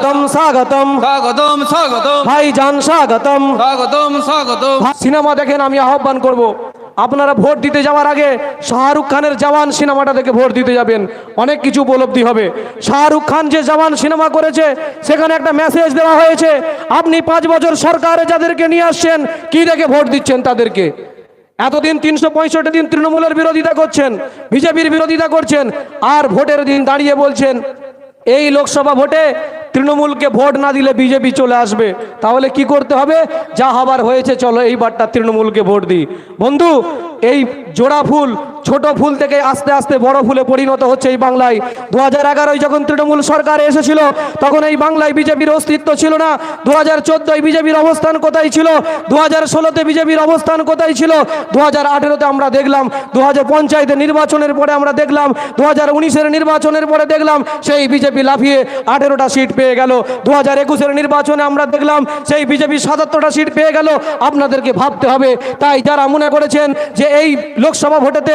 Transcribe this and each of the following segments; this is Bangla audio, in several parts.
স্বাগতম স্বাগতম। স্বাগতম স্বাগতম। ভাইজান স্বাগতম। স্বাগতম স্বাগতম। সিনেমা দেখেন আমি আহ্বান করব। আপনারা ভোট দিতে যাওয়ার আগে শাহরুখ খানের জওয়ান সিনেমাটা দেখে ভোট দিতে যাবেন। অনেক কিছু উপলব্ধি হবে। শাহরুখ খান যে জওয়ান সিনেমা করেছে সেখানে একটা মেসেজ দেওয়া হয়েছে আপনি পাঁচ বছর সরকারে যাদেরকে নিয়ে আসছেন কি দেখে ভোট দিচ্ছেন তাদেরকে? এতদিন তিনশো পঁয়ষট্টি দিন তৃণমূলের বিরোধিতা করছেন বিজেপির বিরোধিতা করছেন আর ভোটের দিন দাঁড়িয়ে বলছেন এই লোকসভা ভোটে তৃণমূলকে ভোট না দিলে বিজেপি চলে আসবে। তাহলে কি করতে হবে? যা হবার হয়েছে, চলো এইবারটা তৃণমূলকে ভোট দিই। বন্ধু, এই জোড়া ফুল ছোট ফুল থেকে আস্তে আস্তে বড় ফুলে পরিণত হচ্ছে এই বাংলায়। দু হাজার এগারোয় যখন তৃণমূল সরকার এসেছিল, তখন এই বাংলায় বিজেপির অস্তিত্ব ছিল না। দু হাজার চোদ্দোয় বিজেপির অবস্থান কোথায় ছিল? দু হাজার ষোলোতে বিজেপির অবস্থান কোথায় ছিল? দু হাজার আঠেরোতে আমরা দেখলাম দু হাজার পঞ্চায়েতের নির্বাচনের পরে আমরা দেখলাম দু হাজার উনিশের নির্বাচনের পরে দেখলাম, সেই বিজেপি লাফিয়ে আঠেরোটা সিট পেয়ে গেল। দু হাজার একুশের নির্বাচনে আমরা দেখলাম, সেই বিজেপি সাতাত্তরটা সিট পেয়ে গেল। আপনাদেরকে ভাবতে হবে, তাই যারা মনে করেছেন যে এই লোকসভা ভোটেতে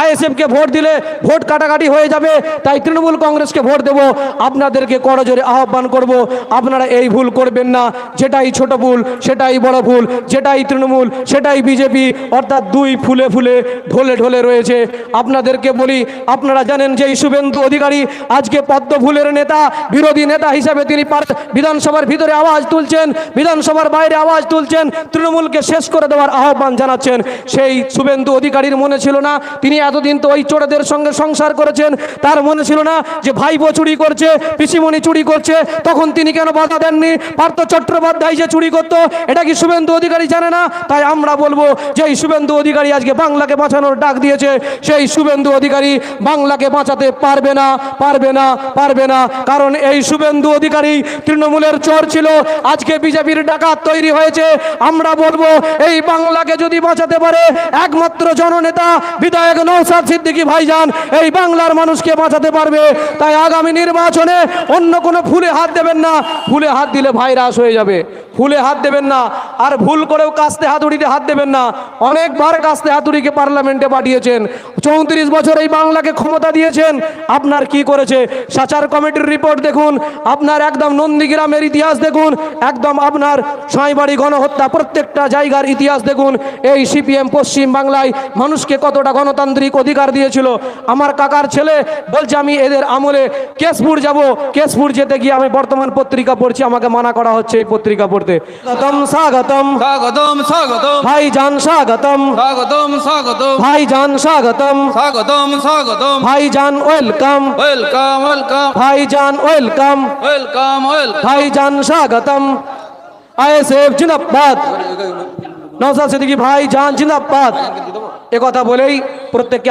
আইএসএফকে ভোট দিলে ভোট কাটাকাটি হয়ে যাবে, তাই তৃণমূল কংগ্রেসকে ভোট দেব। আপনাদেরকে করজোরে আহ্বান করব, আপনারা এই ভুল করবেন না। যেটাই ছোট ভুল, সেটাই বড় ভুল, যেটাই তৃণমূল, সেটাই বিজেপি, অর্থাৎ দুই ফুলে ফুলে ঢোলে ঢোলে রয়েছে। আপনাদেরকে বলি, আপনারা জানেন যে শুভেন্দু অধিকারী আজকে পদ্ম ফুলের নেতা, বিরোধী নেতা হিসাবে তিনি বিধানসভার ভিতরে আওয়াজ তুলছেন, বিধানসভার বাইরে আওয়াজ তুলছেন, তৃণমূলকে শেষ করে দেওয়ার আহ্বান জানাচ্ছেন। সেই শুভেন্দু অধিকারীর মনে ছিল না, তিনি এতদিন তো ওই চোরেদের সঙ্গে সংসার করেছেন, তার মনে ছিল না যে ভাইপো চুরি করছে, পিসিমণি চুরি করছে, তখন তিনি কেন বাধা দেননি? পার্থ চট্টোপাধ্যায় যে চুরি করতো, এটা কি শুভেন্দু অধিকারী জানে না? তাই আমরা বলব, যে এই শুভেন্দু অধিকারী আজকে বাংলাকে বাঁচানোর ডাক দিয়েছে, সেই শুভেন্দু অধিকারী বাংলাকে বাঁচাতে পারবে না পারবে না পারবে না। কারণ এই শুভেন্দু অধিকারী তৃণমূলের চোর ছিল, আজকে বিজেপির ডাকাত তৈরি হয়েছে। আমরা বলব, এই বাংলাকে যদি বাঁচাতে পারে, একমাত্র জননেতা, বিধায়ক নৌসাদ সিদ্দিকী ভাইজান, এই বাংলার মানুষকে বাঁচাতে পারবে। তাই আগামী নির্বাচনে অন্য কোনো ফুলে হাত দেবেন না। ফুলে হাত দিলে ভাইরাস হয়ে যাবে। ফুলে হাত দেবেন না। আর ভুল করেও কাস্তে হাতুড়িতে হাত দেবেন না। অনেকবার কাস্তে হাতুড়িকে পার্লামেন্টে পাঠিয়েছেন। চৌত্রিশ বছর এই বাংলাকে ক্ষমতা দিয়েছেন। আপনার কি করেছে? সাচার কমিটির রিপোর্ট দেখুন। আপনার একদম নন্দীগ্রামের ইতিহাস দেখুন। একদম আপনার সাঁইবাড়ি গণহত্যা প্রত্যেকটা জায়গার ইতিহাস দেখুন। এই সিপিএম পশ্চিম বাংলায় মানুষকে কতটা গণতান্ত্রিক অধিকার দিয়েছিল। আমার কাকার ছেলে বলছে আমি এদের আমলে কেশপুর যাব। কেশপুর যেতে গিয়ে আমি বর্তমান পত্রিকা পড়ছি। আমাকে মানা করা হচ্ছে এই পত্রিকা পড়তে। স্বাগতম স্বাগতম। স্বাগতম স্বাগতম। ভাইজান স্বাগতম। স্বাগতম স্বাগতম। ভাইজান স্বাগতম। স্বাগতম স্বাগতম। ভাইজান ওয়েলকাম। Welcome welcome. ভাইজান ওয়েলকাম। Welcome welcome. ভাইজান স্বাগতম। আইএসএফ জিন্দাবাদ। নওসাদ সিদ্দিকী ভাইজান জিন্দাবাদ এ কথা বলেই প্রত্যেককে